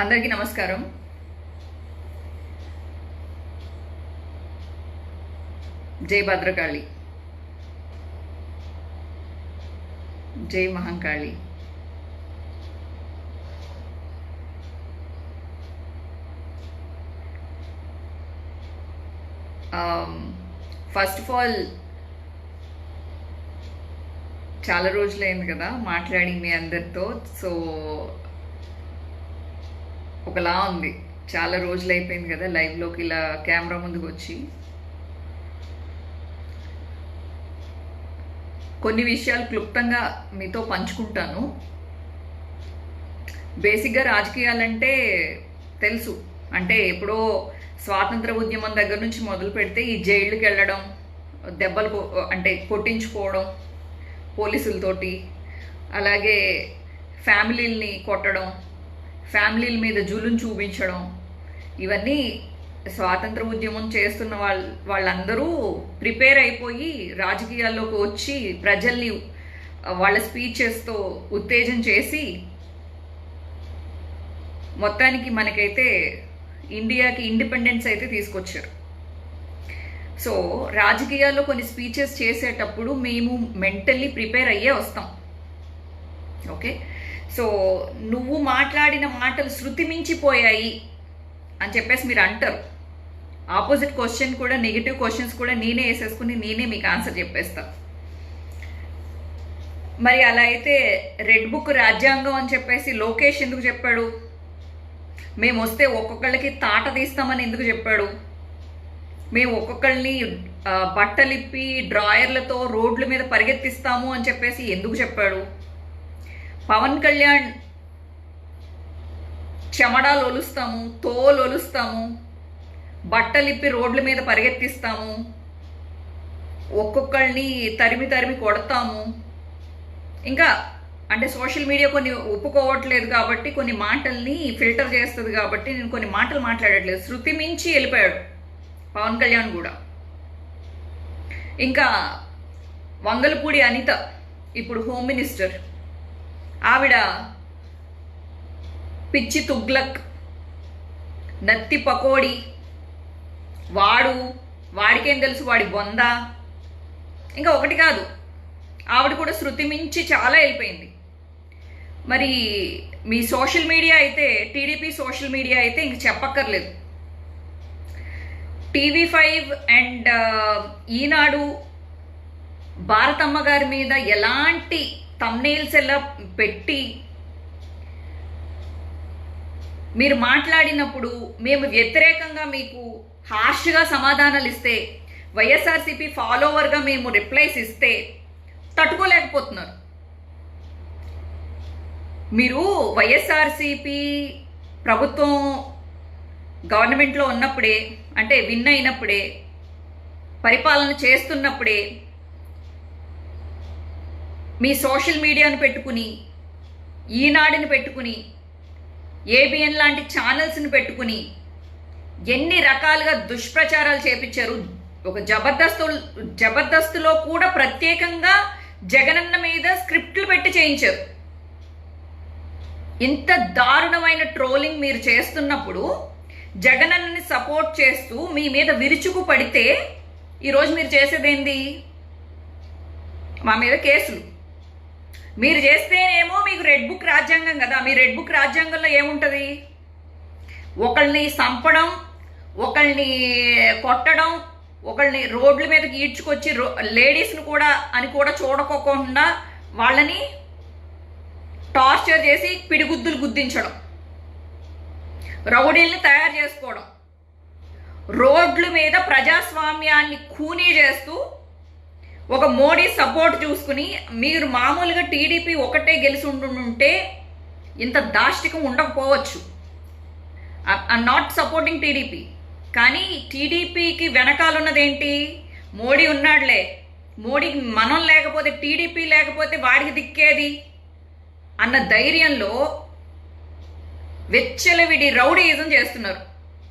అందరికీ నమస్కారం. జై భద్రకాళి. జై మహంకాళి. ఫస్ట్ ఆఫ్ ఆల్ చాలా రోజులైంది కదా మాట్లాడి మీ అందరితో. సో ఒకలా ఉంది. చాలా రోజులు అయిపోయింది కదా లైవ్లోకి ఇలా కెమెరా ముందుకు వచ్చి. కొన్ని విషయాలు క్లుప్తంగా మీతో పంచుకుంటాను. బేసిక్గా రాజకీయాలంటే తెలుసు. అంటే ఎప్పుడో స్వాతంత్ర ఉద్యమం దగ్గర నుంచి మొదలు పెడితే ఈ జైళ్ళకి వెళ్ళడం దెబ్బలు అంటే కొట్టించుకోవడం పోలీసులతోటి అలాగే ఫ్యామిలీల్ని కొట్టడం ఫ్యామిలీల మీద జులుం చూపించడం ఇవన్నీ స్వాతంత్ర ఉద్యమం చేస్తున్న వాళ్ళ వాళ్ళందరూ ప్రిపేర్ అయిపోయి రాజకీయాల్లోకి వచ్చి ప్రజల్ని వాళ్ళ స్పీచెస్తో ఉత్తేజం చేసి మొత్తానికి మనకైతే ఇండియాకి ఇండిపెండెన్స్ అయితే తీసుకొచ్చారు. సో రాజకీయాల్లో కొన్ని స్పీచెస్ చేసేటప్పుడు మేము మెంటల్లీ ప్రిపేర్ అయ్యే వస్తాం. ఓకే? సో నువ్వు మాట్లాడిన మాటలు శృతి మించిపోయాయి అని చెప్పేసి మీరు అంటారు. ఆపోజిట్ క్వశ్చన్ కూడా నెగిటివ్ క్వశ్చన్స్ కూడా నేనే వేసేసుకుని నేనే మీకు ఆన్సర్ చెప్పేస్తా. మరి అలా అయితే రెడ్ బుక్ రాజ్యాంగం అని చెప్పేసి లోకేష్ ఎందుకు చెప్పాడు? మేము వస్తే ఒక్కొక్కళ్ళకి తాట తీస్తామని ఎందుకు చెప్పాడు? మేము ఒక్కొక్కళ్ళని బట్టలిప్పి డ్రాయర్లతో రోడ్ల మీద పరిగెత్తిస్తాము అని చెప్పేసి ఎందుకు చెప్పాడు? పవన్ కళ్యాణ్ చెమడాలు ఒలుస్తాము తోలు ఒలుస్తాము బట్టలిప్పి రోడ్ల మీద పరిగెత్తిస్తాము ఒక్కొక్కళ్ళని తరిమి తరిమి కొడతాము. ఇంకా అంటే సోషల్ మీడియా కొన్ని ఒప్పుకోవట్లేదు కాబట్టి కొన్ని మాటల్ని ఫిల్టర్ చేస్తుంది కాబట్టి నేను కొన్ని మాటలు మాట్లాడట్లేదు. శృతి మించి వెళ్ళిపోయాడు పవన్ కళ్యాణ్ కూడా. ఇంకా వంగలపూడి అనిత ఇప్పుడు హోమ్ మినిస్టర్. ఆవిడ పిచ్చి తుగ్లక్ నత్తి పకోడి వాడు వాడికేం తెలుసు వాడి బొంద. ఇంకా ఒకటి కాదు ఆవిడ కూడా శృతి మించి చాలా వెళ్ళిపోయింది. మరి మీ సోషల్ మీడియా అయితే టీడీపీ సోషల్ మీడియా అయితే ఇంక చెప్పక్కర్లేదు. TV five and Eenadu Bharathamma గారి మీద ఎలాంటి తమ్నేల్స్ ఎలా పెట్టి మీరు మాట్లాడినప్పుడు మేము వ్యతిరేకంగా మీకు హార్ష్గా సమాధానాలు ఇస్తే వైఎస్ఆర్సీపీ ఫాలోవర్గా మేము రిప్లైస్ ఇస్తే తట్టుకోలేకపోతున్నారు. మీరు వైఎస్ఆర్సీపీ ప్రభుత్వం గవర్నమెంట్లో ఉన్నప్పుడే అంటే విన్ అయినప్పుడే పరిపాలన చేస్తున్నప్పుడే మీ సోషల్ మీడియాను పెట్టుకుని ఈనాడిని పెట్టుకుని ఏబిఎన్ లాంటి ఛానల్స్ని పెట్టుకుని ఎన్ని రకాలుగా దుష్ప్రచారాలు చేపించారు. ఒక జబర్దస్తు జబర్దస్త్లో కూడా ప్రత్యేకంగా జగనన్న మీద స్క్రిప్ట్లు పెట్టి చేయించారు. ఇంత దారుణమైన ట్రోలింగ్ మీరు చేస్తున్నప్పుడు జగనన్నని సపోర్ట్ చేస్తూ మీ మీద విరుచుకు పడితే ఈరోజు మీరు చేసేదేంది? మా మీద కేసులు. మీరు చేస్తేనేమో మీకు రెడ్ బుక్ రాజ్యాంగం కదా. మీ రెడ్ బుక్ రాజ్యాంగంలో ఏముంటుంది? ఒకళ్ళని చంపడం ఒకళ్ళని కొట్టడం ఒకళ్ళని రోడ్ల మీదకి ఈడ్చుకొచ్చి రో లేడీస్ని కూడా అని కూడా చూడకోకుండా వాళ్ళని టార్చర్ చేసి పిడిగుద్దులు గుద్దించడం. రౌడీల్ని తయారు చేసుకోవడం. రోడ్ల మీద ప్రజాస్వామ్యాన్ని ఖూనీ చేస్తూ ఒక మోడీ సపోర్ట్ చూసుకుని మీరు మామూలుగా టీడీపీ ఒకటే గెలిచి ఉండుంటే ఇంత దాష్టికం ఉండకపోవచ్చు. ఐఎమ్ నాట్ సపోర్టింగ్ టీడీపీ కానీ టీడీపీకి వెనకాలన్నదేంటి మోడీ ఉన్నాడులే. మోడీకి మనం లేకపోతే టీడీపీ లేకపోతే వాడికి దిక్కేది? అన్న ధైర్యంలో వెచ్చలవిడి రౌడీయిజం చేస్తున్నారు.